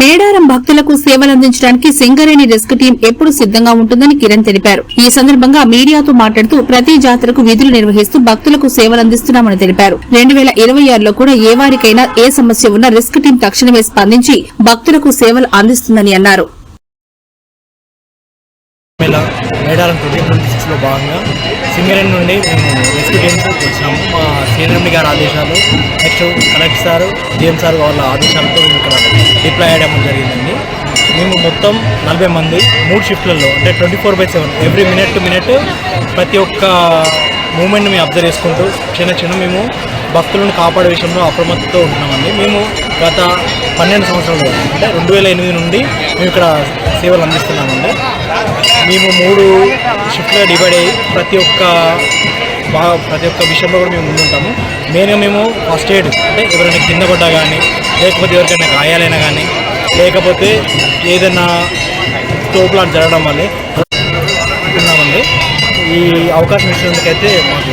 మేడారం భక్తులకు సేవలందించడానికి Singareni risk team ఎప్పుడు సిద్దంగా ఉంటుందని కిరణ్ తెలిపారు. ఈ సందర్భంగా మీడియాతో మాట్లాడుతూ ప్రతి జాతరకు విధులు నిర్వహిస్తూ భక్తులకు సేవలందిస్తున్నామని తెలిపారు. రెండు వేల ఇరవై ఆరులో కూడా ఏ వారికైనా ఏ సమస్య ఉన్నా రిస్క్ టీం తక్షణమే స్పందించి భక్తులకు సేవలు అందిస్తుందని అన్నారు. మేడారం ట్వంటీ ట్వంటీ సిక్స్లో భాగంగా సింగరేణి నుండి మేము రెస్క్యూ టీమ్స్ వచ్చినాము. మా సీనియర్ గారి ఆదేశాలు next collector sir DM sir వాళ్ళ ఆదేశాలతో మేము ఇక్కడ డిప్లాయ్ అయ్యడం జరిగిందండి. మేము మొత్తం నలభై మంది మూడు షిఫ్ట్లలో అంటే twenty four by seven every minute to minute ప్రతి ఒక్క మూమెంట్ మేము అబ్జర్వ్ చేసుకుంటూ చిన్న చిన్న మేము భక్తులను కాపాడే విషయంలో అప్రమత్తతో ఉంటున్నామండి. మేము గత పన్నెండు సంవత్సరాలు అంటే రెండు వేల ఎనిమిది నుండి మేము ఇక్కడ సేవలు అందిస్తున్నామండి. మేము మూడు షిఫ్ట్లో డివైడ్ అయ్యి ప్రతి ఒక్క బాగా ప్రతి ఒక్క విషయంలో కూడా మేము ముందుంటాము. మెయిన్గా మేము ఫస్ట్ ఎయిడ్ అంటే ఎవరైనా కింద పడ్డా కానీ లేకపోతే ఎవరికైనా గాయాలైనా కానీ లేకపోతే ఏదైనా తోపులాట జరగడం వల్ల ఉన్నామండి ఈ అవకాశం ఇచ్చినందుకైతే మాకు